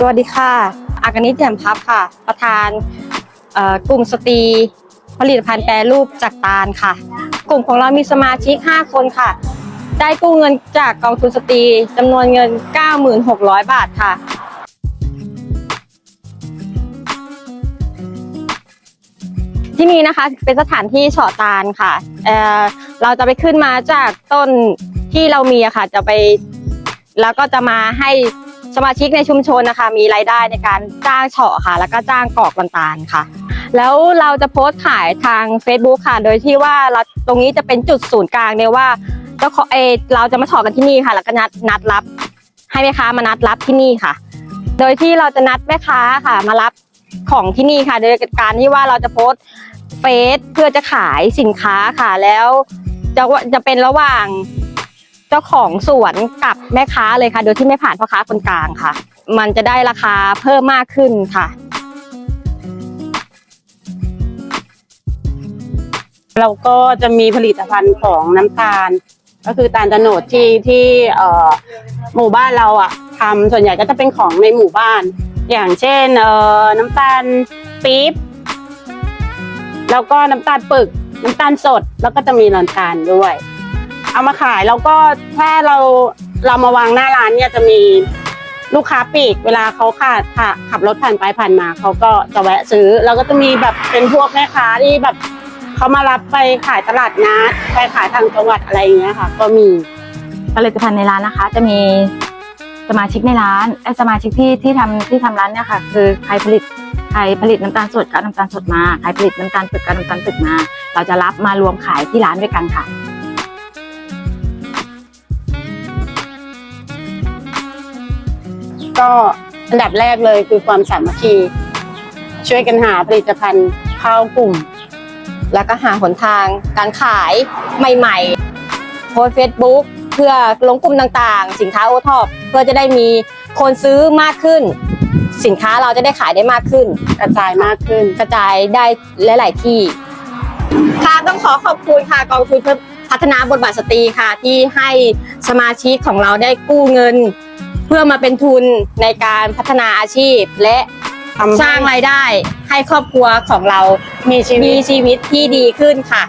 สวัสดีค่ะอากนิตแจ่มพับค่ะ ประธานกลุ่มสตรีผลิตภัณฑ์แปรรูปจากตาลค่ะ กลุ่มของเรามีสมาชิก 5 คนค่ะ ได้กู้เงินจากกองทุนสตรีจำนวนเงิน 96,000บาทค่ะ ที่นี่นะคะเป็นสถานที่เฉาะตาลค่ะเเราจะไปขึ้นมาจากต้นที่เรามีอะค่ะ จะไป แล้วก็จะมาให้ สมาชิกในชุมชนนะคะ มีรายได้ในการจ้างเฉาะค่ะ แล้วก็จ้างกอกลำตาลค่ะ แล้วเราจะโพสต์ขายทาง Facebook ค่ะ โดยที่ว่าเราตรงนี้จะเป็นจุดศูนย์กลางเนี่ยว่าเจ้าขอเออเราจะมาเฉาะกันที่นี่ค่ะ แล้วก็นัดนัดรับ ให้แม่ค้ามานัดรับที่นี่ค่ะ โดยที่เราจะนัดแม่ค้าค่ะ มารับของที่นี่ค่ะ โดยการที่ว่าเราจะโพสต์เฟซเพื่อจะขายสินค้าค่ะแล้วจะจะเป็นระหว่าง เจ้าของสวนกับแม่ค้าเลยค่ะ โดยที่ไม่ผ่านพ่อค้าคนกลางค่ะ มันจะได้ราคาเพิ่มมากขึ้นค่ะ เราก็จะมีผลิตภัณฑ์ของน้ำตาล ก็คือตาลตะโนดที่ที่เอ่อหมู่บ้านเราอะทำส่วนใหญ่ก็จะเป็นของในหมู่บ้าน อย่างเช่นเอ่อน้ำตาลปี๊บแล้วก็น้ำตาลปึกน้ำตาลสดแล้วก็จะมีน้ำตาลด้วย เอามาขายแล้วก็ถ้าเราเรามาวางหน้าร้านเนี่ยจะมีลูกค้าปีกเวลาเขาขาดค่ะขับรถผ่านไปผ่านมาเขาก็จะแวะซื้อ แล้วก็จะมีแบบเป็นพวกแม่ค้าที่แบบเขามารับไปขายตลาดนัดไปขายทางจังหวัดอะไรอย่างเงี้ยค่ะ ก็มีผลิตภัณฑ์ในร้านนะคะ จะมีสมาชิกในร้านไอ้สมาชิกที่ที่ทำที่ทำร้านเนี่ยค่ะคือใครผลิตใครผลิตน้ำตาลสดก็น้ำตาลสดมาใครผลิตน้ำตาลปึกก็น้ำตาลปึกมา เราจะรับมารวมขายที่ร้านด้วยกันค่ะ ก็อันดับแรกเลยคือความสามัคคี ช่วยกันหาผลิตภัณฑ์เข้ากลุ่ม แล้วก็หาหนทางการขายใหม่ๆโพสเฟซบุ๊กเพื่อลงกลุ่มต่างๆ สินค้าโอท็อปเพื่อจะได้มีคนซื้อมากขึ้น สินค้าเราจะได้ขายได้มากขึ้น กระจายมากขึ้น กระจายได้หลาย ๆ ที่ ค่ะต้องขอขอบคุณค่ะกองทุนพัฒนาบทบาทสตรีค่ะ ที่ให้สมาชิกของเราได้กู้เงิน เพื่อมาเป็นทุนในการพัฒนาอาชีพ และทำให้ สร้างรายได้ให้ครอบครัวของเรามีชีวิมีตชีวิตที่ดีขึ้นค่ะ